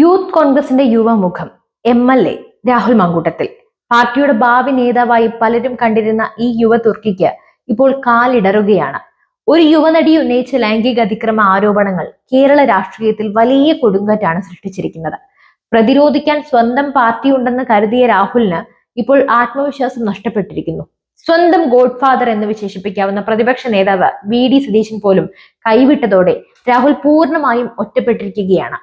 Youth കോൺഗ്രസിന്റെ യുവമുഖം M L A Rahul Mankoottathil. പാർട്ടിയുടെ ഭാവി നേതാവായി പലരും കണ്ടിരുന്ന ഈ യുവ തുർക്കിക്ക് ഇപ്പോൾ കാലിടറുകയാണ്. ഒരു യുവനടി ഉന്നയിച്ച ലൈംഗിക അതിക്രമ ആരോപണങ്ങൾ കേരള രാഷ്ട്രീയത്തിൽ വലിയ കൊടുങ്കാറ്റാണ് സൃഷ്ടിച്ചിരിക്കുന്നത്. പ്രതിരോധിക്കാൻ സ്വന്തം പാർട്ടി ഉണ്ടെന്ന് കരുതിയ രാഹുലിന് ഇപ്പോൾ ആത്മവിശ്വാസം നഷ്ടപ്പെട്ടിരിക്കുന്നു. സ്വന്തം ഗോഡ് ഫാദർ എന്ന് വിശേഷിപ്പിക്കാവുന്ന പ്രതിപക്ഷ നേതാവ് വി ഡി സതീശൻ പോലും കൈവിട്ടതോടെ രാഹുൽ പൂർണമായും ഒറ്റപ്പെട്ടിരിക്കുകയാണ്.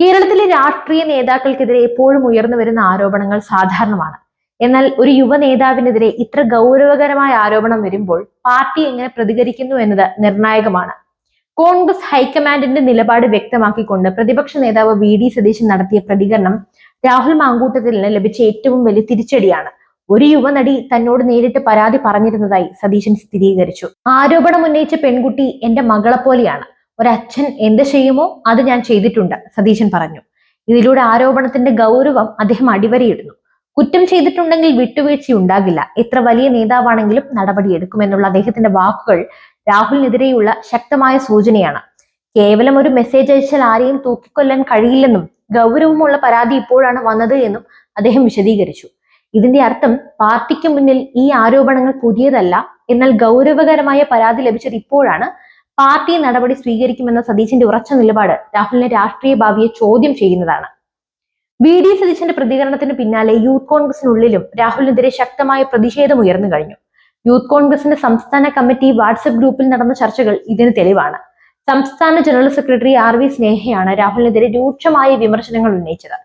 കേരളത്തിലെ രാഷ്ട്രീയ നേതാക്കൾക്കെതിരെ എപ്പോഴും ഉയർന്നു വരുന്ന ആരോപണങ്ങൾ സാധാരണമാണ്. എന്നാൽ ഒരു യുവ നേതാവിനെതിരെ ഇത്ര ഗൗരവകരമായ ആരോപണം വരുമ്പോൾ പാർട്ടി എങ്ങനെ പ്രതികരിക്കുന്നു എന്നത് നിർണായകമാണ്. കോൺഗ്രസ് ഹൈക്കമാൻഡിന്റെ നിലപാട് വ്യക്തമാക്കിക്കൊണ്ട് പ്രതിപക്ഷ നേതാവ് വി ഡി സതീശൻ നടത്തിയ പ്രതികരണം രാഹുൽ മാങ്കൂട്ടത്തിന് ലഭിച്ച ഏറ്റവും വലിയ തിരിച്ചടിയാണ്. ഒരു യുവനടി തന്നോട് നേരിട്ട് പരാതി പറഞ്ഞിരുന്നതായി സതീശൻ സ്ഥിരീകരിച്ചു. ആരോപണം ഉന്നയിച്ച പെൺകുട്ടി എന്റെ മകളെ പോലെയാണ് ഒരച്ഛൻ എന്ത് ചെയ്യുമോ അത് ഞാൻ ചെയ്തിട്ടുണ്ട് സതീശൻ പറഞ്ഞു. ഇതിലൂടെ ആരോപണത്തിന്റെ ഗൗരവം അദ്ദേഹം അടിവരയിടുന്നു. കുറ്റം ചെയ്തിട്ടുണ്ടെങ്കിൽ വിട്ടുവീഴ്ച ഉണ്ടാകില്ല. എത്ര വലിയ നേതാവാണെങ്കിലും നടപടിയെടുക്കുമെന്നുള്ള അദ്ദേഹത്തിന്റെ വാക്കുകൾ രാഹുലിനെതിരെയുള്ള ശക്തമായ സൂചനയാണ്. കേവലം ഒരു മെസ്സേജ് അയച്ചാൽ ആരെയും തൂക്കിക്കൊല്ലാൻ കഴിയില്ലെന്നും ഗൗരവമുള്ള പരാതി ഇപ്പോഴാണ് വന്നത് എന്നും അദ്ദേഹം വിശദീകരിച്ചു. ഇതിന്റെ അർത്ഥം പാർട്ടിക്ക് മുന്നിൽ ഈ ആരോപണങ്ങൾ പുതിയതല്ല എന്നാൽ ഗൗരവകരമായ പരാതി ലഭിച്ചത് ഇപ്പോഴാണ് പാർട്ടി നടപടി സ്വീകരിക്കുമെന്ന സതീശന്റെ ഉറച്ച നിലപാട് രാഹുലിന്റെ രാഷ്ട്രീയ ഭാവിയെ ചോദ്യം ചെയ്യുന്നതാണ്. വി. ഡി. സതീശന്റെ പ്രതികരണത്തിന് പിന്നാലെ യൂത്ത് കോൺഗ്രസിനുള്ളിലും രാഹുലിനെതിരെ ശക്തമായ പ്രതിഷേധം ഉയർന്നു കഴിഞ്ഞു. യൂത്ത് കോൺഗ്രസിന്റെ സംസ്ഥാന കമ്മിറ്റി വാട്സപ്പ് ഗ്രൂപ്പിൽ നടന്ന ചർച്ചകൾ ഇതിന് തെളിവാണ്. സംസ്ഥാന ജനറൽ സെക്രട്ടറി ആർ വി സ്നേഹയാണ് രാഹുലിനെതിരെ രൂക്ഷമായ വിമർശനങ്ങൾ ഉന്നയിച്ചത്.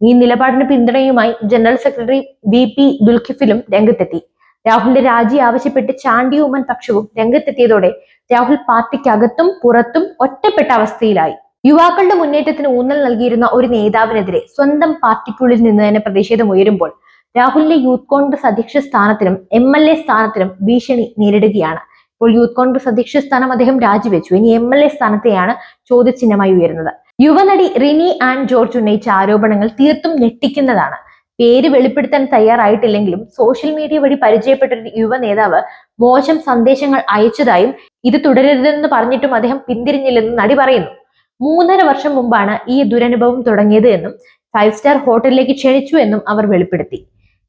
ഈ നിലപാടിന് പിന്തുണയുമായി ജനറൽ സെക്രട്ടറി വി പി ദുൽഖിഫിലും രംഗത്തെത്തി. രാഹുലിന്റെ രാജി ആവശ്യപ്പെട്ട് ചാണ്ടി ഉമ്മൻ പക്ഷവും രംഗത്തെത്തിയതോടെ രാഹുൽ പാർട്ടിക്കകത്തും പുറത്തും ഒറ്റപ്പെട്ട അവസ്ഥയിലായി. യുവാക്കളുടെ മുന്നേറ്റത്തിന് ഊന്നൽ നൽകിയിരുന്ന ഒരു നേതാവിനെതിരെ സ്വന്തം പാർട്ടിക്കുള്ളിൽ നിന്ന് തന്നെ പ്രതിഷേധം ഉയരുമ്പോൾ രാഹുലിന്റെ യൂത്ത് കോൺഗ്രസ് അധ്യക്ഷ സ്ഥാനത്തിനും എം എൽ എ സ്ഥാനത്തിനും ഭീഷണി നേരിടുകയാണ്. ഇപ്പോൾ യൂത്ത് കോൺഗ്രസ് അധ്യക്ഷ സ്ഥാനം അദ്ദേഹം രാജിവെച്ചു. ഇനി എം എൽ എ സ്ഥാനത്തെയാണ് ചോദ്യചിഹ്നമായി ഉയരുന്നത്. യുവനടി റിനി ആൻഡ് ജോർജ് ഉന്നയിച്ച ആരോപണങ്ങൾ തീർത്തും ഞെട്ടിക്കുന്നതാണ്. പേര് വെളിപ്പെടുത്താൻ തയ്യാറായിട്ടില്ലെങ്കിലും സോഷ്യൽ മീഡിയ വഴി പരിചയപ്പെട്ട ഒരു യുവ നേതാവ് മോശം സന്ദേശങ്ങൾ അയച്ചതായും ഇത് തുടരരുതെന്ന് പറഞ്ഞിട്ടും അദ്ദേഹം പിന്തിരിഞ്ഞില്ലെന്നും നടി പറയുന്നു. മൂന്നര വർഷം മുമ്പാണ് ഈ ദുരനുഭവം തുടങ്ങിയത് എന്നും ഫൈവ് സ്റ്റാർ ഹോട്ടലിലേക്ക് ക്ഷണിച്ചു എന്നും അവർ വെളിപ്പെടുത്തി.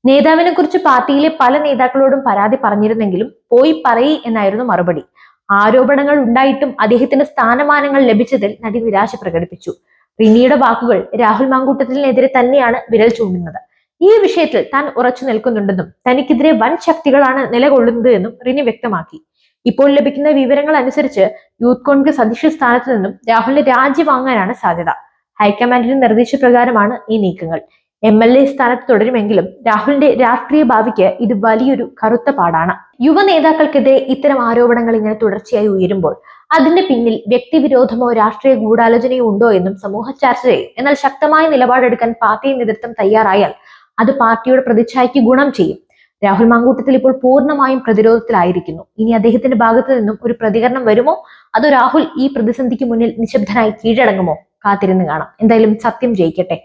നേതാവിനെ കുറിച്ച് പാർട്ടിയിലെ പല നേതാക്കളോടും പരാതി പറഞ്ഞിരുന്നെങ്കിലും പോയി പറയി എന്നായിരുന്നു മറുപടി. ആരോപണങ്ങൾ ഉണ്ടായിട്ടും അദ്ദേഹത്തിന് സ്ഥാനമാനങ്ങൾ ലഭിച്ചതിൽ നടി നിരാശ പ്രകടിപ്പിച്ചു. റിനിയുടെ വാക്കുകൾ രാഹുൽ മാങ്കൂട്ടത്തിനെതിരെ തന്നെയാണ് വിരൽ ചൂണ്ടുന്നത്. ഈ വിഷയത്തിൽ താൻ ഉറച്ചു നിൽക്കുന്നുണ്ടെന്നും തനിക്കെതിരെ വൻ ശക്തികളാണ് നിലകൊള്ളുന്നത് എന്നും റിനി വ്യക്തമാക്കി. ഇപ്പോൾ ലഭിക്കുന്ന വിവരങ്ങൾ അനുസരിച്ച് യൂത്ത് കോൺഗ്രസ് അധ്യക്ഷ സ്ഥാനത്ത് നിന്നും രാഹുലിന് രാജി വാങ്ങാനാണ് സാധ്യത. ഹൈക്കമാൻഡിന്റെ നിർദ്ദേശപ്രകാരമാണ് ഈ നീക്കങ്ങൾ. എം എൽ എ സ്ഥാനത്ത് തുടരുമെങ്കിലും രാഹുലിന്റെ രാഷ്ട്രീയ ഭാവിക്ക് ഇത് വലിയൊരു കറുത്ത പാടാണ്. യുവ നേതാക്കൾക്കെതിരെ ഇത്തരം ആരോപണങ്ങൾ ഇങ്ങനെ തുടർച്ചയായി ഉയരുമ്പോൾ അതിന്റെ പിന്നിൽ വ്യക്തിവിരോധമോ രാഷ്ട്രീയ ഗൂഢാലോചനയോ ഉണ്ടോ എന്നും സമൂഹ ചർച്ച ചെയ്യും. എന്നാൽ ശക്തമായ നിലപാടെടുക്കാൻ പാർട്ടി നേതൃത്വം തയ്യാറായാൽ അത് പാർട്ടിയുടെ പ്രതിച്ഛായയ്ക്ക് ഗുണം ചെയ്യും. രാഹുൽ മാങ്കൂട്ടത്തിൽ ഇപ്പോൾ പൂർണമായും പ്രതിരോധത്തിലായിരിക്കുന്നു. ഇനി അദ്ദേഹത്തിന്റെ ഭാഗത്തു നിന്നും ഒരു പ്രതികരണം വരുമോ? അതോ രാഹുൽ ഈ പ്രതിസന്ധിക്ക് മുന്നിൽ നിശബ്ദനായി കീഴടങ്ങുമോ? കാത്തിരുന്ന് കാണാം. എന്തായാലും സത്യം ജയിക്കട്ടെ.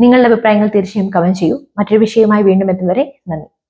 നിങ്ങളുടെ അഭിപ്രായങ്ങൾ തീർച്ചയായും കമന്റ് ചെയ്യൂ. മറ്റൊരു വിഷയവുമായി വീണ്ടും എത്തും വരെ നന്ദി.